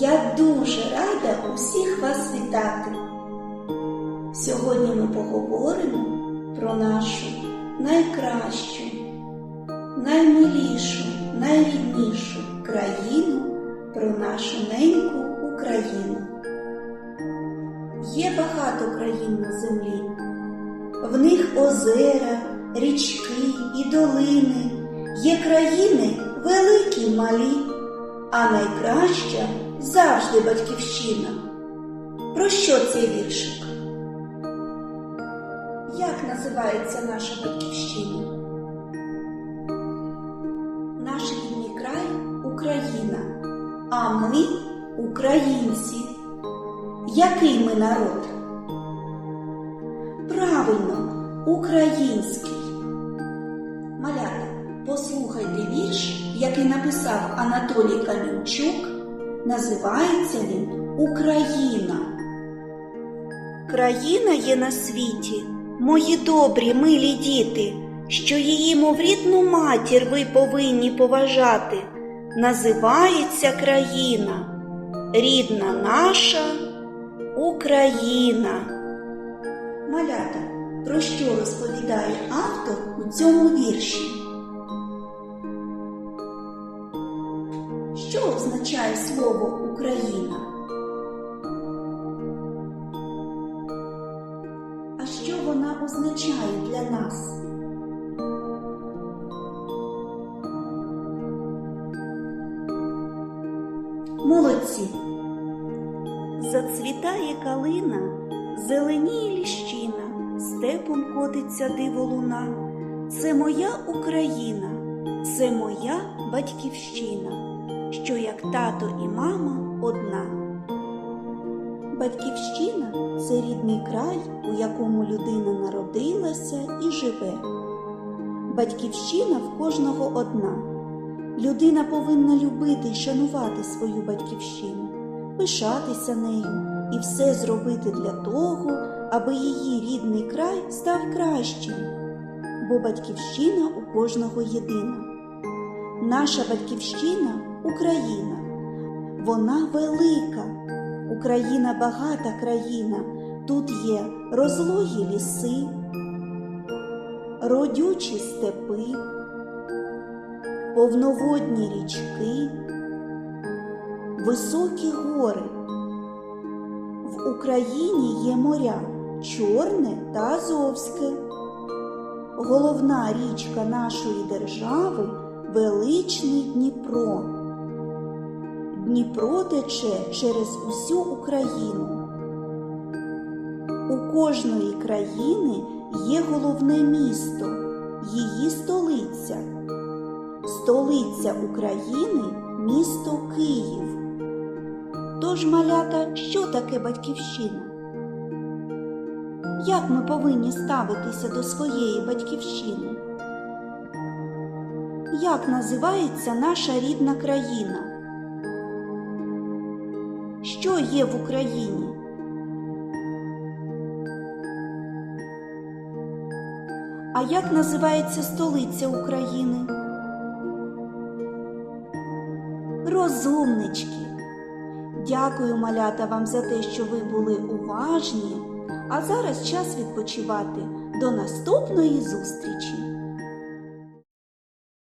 Я дуже рада усіх вас вітати. Сьогодні ми поговоримо про нашу найкращу, наймилішу, найріднішу країну, про нашу неньку Україну. Є багато країн на землі. В них озера, річки і долини. Є країни великі й малі, а найкраща завжди батьківщина. Про що цей віршик? Як називається наша батьківщина? Наш рідний край Україна, а ми українці. Який ми народ? Правильно, український. Послухайте вірш, який написав Анатолій Камінчук. Називається він Україна. Країна є на світі, мої добрі, милі діти, що її, мов рідну матір, ви повинні поважати. Називається країна, рідна наша Україна. Малята, про що розповідає автор у цьому вірші? Що означає слово Україна? А що вона означає для нас? Молодці! Зацвітає калина, зеленіє ліщина, степом котиться диво луна. Це моя Україна, це моя батьківщина, що як тато і мама одна. Батьківщина це рідний край, у якому людина народилася і живе. Батьківщина в кожного одна. Людина повинна любити і шанувати свою батьківщину, пишатися нею і все зробити для того, аби її рідний край став кращим, бо батьківщина у кожного єдина. Наша батьківщина Україна. Вона велика. Україна багата країна. Тут є розлогі ліси, родючі степи, повноводні річки, високі гори. В Україні є моря Чорне та Азовське. Головна річка нашої держави величний Дніпро. Дніпро тече через усю Україну. У кожної країни є головне місто, її столиця. Столиця України місто Київ. Тож, малята, що таке батьківщина? Як ми повинні ставитися до своєї батьківщини? Як називається наша рідна країна? Що є в Україні? А як називається столиця України? Розумнички. Дякую, малята, вам за те, що ви були уважні. А зараз час відпочивати. До наступної зустрічі!